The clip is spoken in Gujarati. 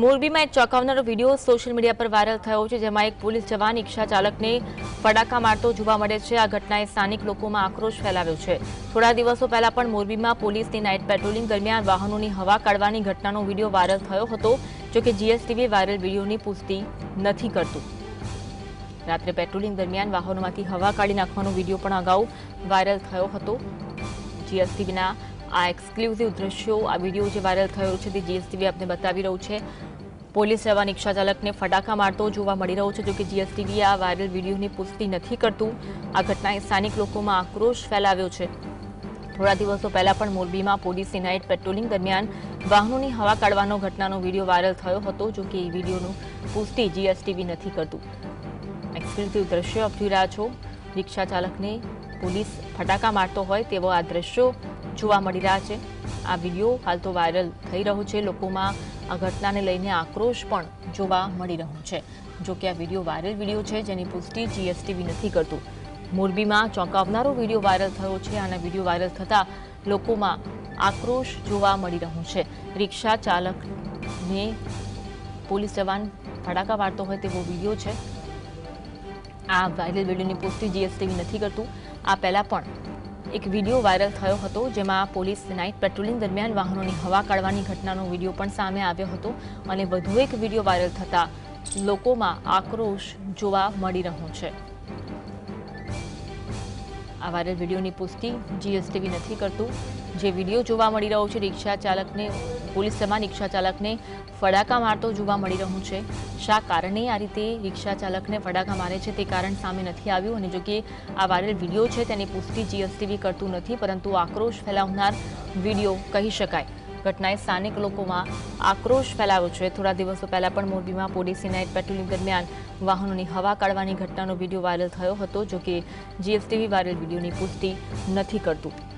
મોરબીમાં એક ચોંકાવનારો વીડિયો સોશિયલ મીડિયા પર વાયરલ થયો છે, જેમાં એક પોલીસ જવાન રિક્ષા ચાલકને ફડાકા મારતો જોવા મળે છે. આ ઘટનાએ સ્થાનિક લોકોમાં આક્રોશ ફેલાવ્યો છે. થોડા દિવસો પહેલા પણ મોરબીમાં પોલીસની નાઇટ પેટ્રોલિંગ દરમિયાન વાહનોની હવા કાઢવાની ઘટનાનો વીડિયો વાયરલ થયો હતો જોકે જીએસટીવી વાયરલ વિડીયોની પુષ્ટિ નથી કરતું. રાત્રે પેટ્રોલિંગ દરમિયાન વાહનોમાંથી હવા કાઢી નાખવાનો વીડિયો પણ અગાઉ વાયરલ થયો હતો. જીએસટીવીના આ એક્સક્લુઝિવ દ્રશ્યો, આ વીડિયો જે વાયરલ થયો છે તે જીએસટીવી આપને બતાવી રહ્યું છે. પોલીસ એવા રિક્ષા ચાલકને ફટાકા મારતો જોવા મળી રહ્યો છે જોકે જીએસટીવી આ વાયરલ વિડીયોની પુષ્ટિ નથી કરતું. આ ઘટનાએ સ્થાનિક લોકોમાં આક્રોશ ફેલાવ્યો છે. થોડા દિવસો પહેલા પણ મોરબીમાં પોલીસની નાઇટ પેટ્રોલિંગ દરમિયાન વાહનોની હવા કાઢવાનો ઘટનાનો વીડિયો વાયરલ થયો હતો, જો કે એ વિડીયોનું પુષ્ટિ જીએસટીવી નથી કરતું. એક્સક્લુઝિવ દ્રશ્યો આપ રહ્યા છો. રિક્ષા ચાલકને પોલીસ ફટાકા મારતો હોય તેવો આ દ્રશ્યો જોવા મળી રહ્યા છે. આ વીડિયો હાલ તો વાયરલ થઈ રહ્યો છે. લોકોમાં આ ઘટનાને લઈને આક્રોશ પણ જોવા મળી રહ્યો છે. જો કે આ વીડિયો વાયરલ વીડિયો છે જેની પુષ્ટિ જીએસટીવી નથી કરતું. મોરબીમાં ચોંકાવનારો વીડિયો વાયરલ થયો છે અને વીડિયો વાયરલ થતાં લોકોમાં આક્રોશ જોવા મળી રહ્યો છે. રિક્ષા ચાલકને પોલીસ જવાન ફટાકા વાળતો હોય તેવો વીડિયો છે. આ વાયરલ વિડીયોની પુષ્ટિ જીએસટીવી નથી કરતું. આ પહેલાં પણ એક વીડિયો વાયરલ થયો હતો, જેમાં પોલીસ નાઇટ પેટ્રોલિંગ દરમિયાન વાહનોની હવા કાઢવાની ઘટનાનો વીડિયો પણ સામે આવ્યો હતો અને વધુ એક વીડિયો વાયરલ થતાં લોકોમાં આક્રોશ જોવા મળી રહ્યો છે. આ વાયરલ વિડીયોની પુષ્ટિ જીએસટીવી નથી કરતું. જે વીડિયો જોવા મળી રહ્યો છે, રિક્ષા ચાલકને, પોલીસ સમાન રિક્ષા ચાલકને ફડાકા મારતો જોવા મળી રહ્યું છે. શા કારણે આ રીતે રિક્ષા ચાલકને ફડાકા મારે છે તે કારણ સામે નથી આવ્યું? અને જો કે આ વાયરલ વીડિયો છે, તેની પુષ્ટિ જીએસટીવી કરતું નથી, પરંતુ આક્રોશ ફેલાવનાર વીડિયો કહી શકાય. ઘટનાએ સ્થાનિક લોકોમાં આક્રોશ ફેલાવ્યો છે. થોડા દિવસો પહેલા પણ મોરબીમાં પોલીસની નાઇટ પેટ્રોલિંગ દરમિયાન વાહનોની હવા કાઢવાની ઘટનાનો વીડિયો વાયરલ થયો હતો, જો કે જીએસટીવી વાયરલ વિડીયોની પુષ્ટિ નથી કરતું.